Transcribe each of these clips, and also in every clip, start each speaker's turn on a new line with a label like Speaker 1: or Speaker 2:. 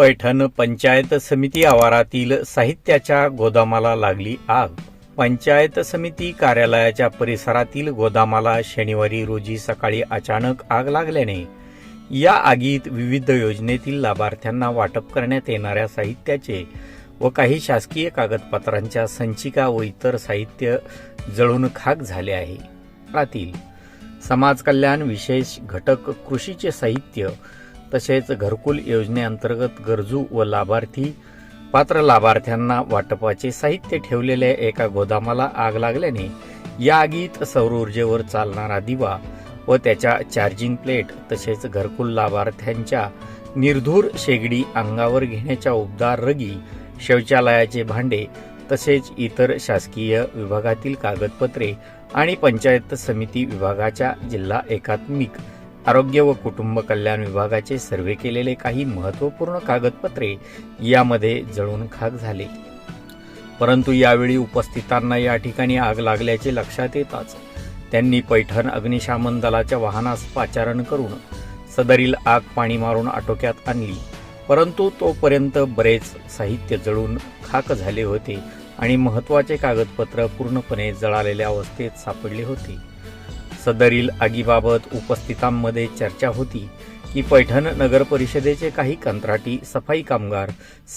Speaker 1: पैठण पंचायत समिती आवारातील साहित्याच्या गोदामाला लागली आग. पंचायत समिती कार्यालयाच्या परिसरातील गोदामाला शनिवारी रोजी सकाळी अचानक आग लागल्याने या आगीत विविध योजनेतील लाभार्थ्यांना वाटप करण्यात येणाऱ्या साहित्याचे व काही शासकीय कागदपत्रांच्या संचिका व इतर साहित्य जळून खाक झाले आहे. रातील समाज कल्याण विशेष घटक कृषीचे साहित्य तसेच घरकुल योजनेअंतर्गत गरजू व लाभार्थी पात्र लाभार्थ्यांना वाटपाचे साहित्य ठेवलेल्या एका गोदामाला आग लागल्याने या आगीत सौर ऊर्जेवर चालणारा दिवा व त्याच्या चार्जिंग प्लेट तसेच घरकुल लाभार्थ्यांच्या निर्धूर शेगडी अंगावर घेण्याच्या उबदार रगी शौचालयाचे भांडे तसेच इतर शासकीय विभागातील कागदपत्रे आणि पंचायत समिती विभागाच्या जिल्हा एकात्मिक आरोग्य व कुटुंब कल्याण विभागाचे सर्वे केलेले काही महत्त्वपूर्ण कागदपत्रे यामध्ये जळून खाक झाले. परंतु यावेळी उपस्थितांना या ठिकाणी आग लागल्याचे लक्षात येताच त्यांनी पैठण अग्निशामन दलाच्या वाहनास पाचारण करून सदरील आग पाणी मारून आटोक्यात आणली. परंतु तोपर्यंत बरेच साहित्य जळून खाक झाले होते आणि महत्त्वाचे कागदपत्र पूर्णपणे जळालेल्या अवस्थेत सापडले होते. सदरील आगीबाबत उपस्थितांमध्ये चर्चा होती की पैठण नगर परिषदेचे काही कंत्राटी सफाई कामगार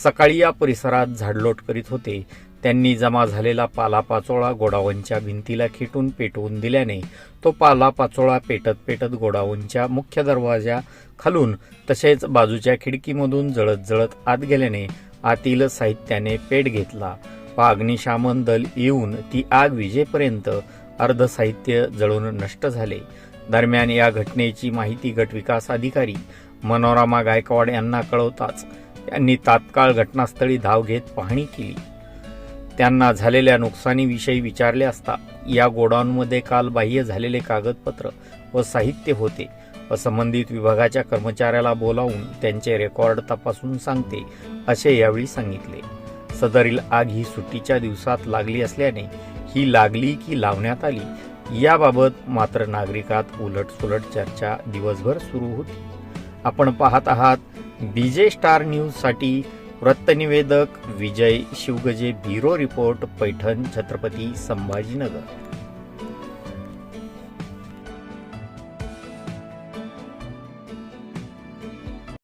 Speaker 1: सकाळी या परिसरात झाडलोट करीत होते. त्यांनी जमा झालेला पालापाचोळा गोडाऊनच्या भिंतीला खेटून पेटवून दिल्याने तो पालापाचोळा पेटत पेटत गोडाऊनच्या मुख्य दरवाजा खालून तसेच बाजूच्या खिडकीमधून जळत जळत आत गेल्याने आतील साहित्याने पेट घेतला. व अग्निशामन दल येऊन ती आग विजेपर्यंत अर्ध साहित्य जळून नष्ट झाले. दरम्यान या घटनेची माहिती गट विकास अधिकारी मनोरमा गायकवाड यांना कळवताच त्यांनी तात्काळ घटनास्थळी धाव घेत पाहणी केली. त्यांना झालेल्या नुकसानीविषयी विचारले असता या गोडाऊनमध्ये काल बाह्य झालेले कागदपत्र व साहित्य होते. व संबंधित विभागाच्या कर्मचाऱ्याला बोलावून त्यांचे रेकॉर्ड तपासून सांगते असे यावेळी सांगितले. सदरील आग ही सुट्टीच्या दिवसात लागली असल्याने ही लागली की लावण्यात आली याबाबत मात्र नागरिकात उलटसुलट चर्चा दिवसभर सुरू होती. आपण पाहत आहात बीजे स्टार न्यूजसाठी वृत्तनिवेदक विजय शिवगजे ब्युरो रिपोर्ट पैठण छत्रपती संभाजीनगर.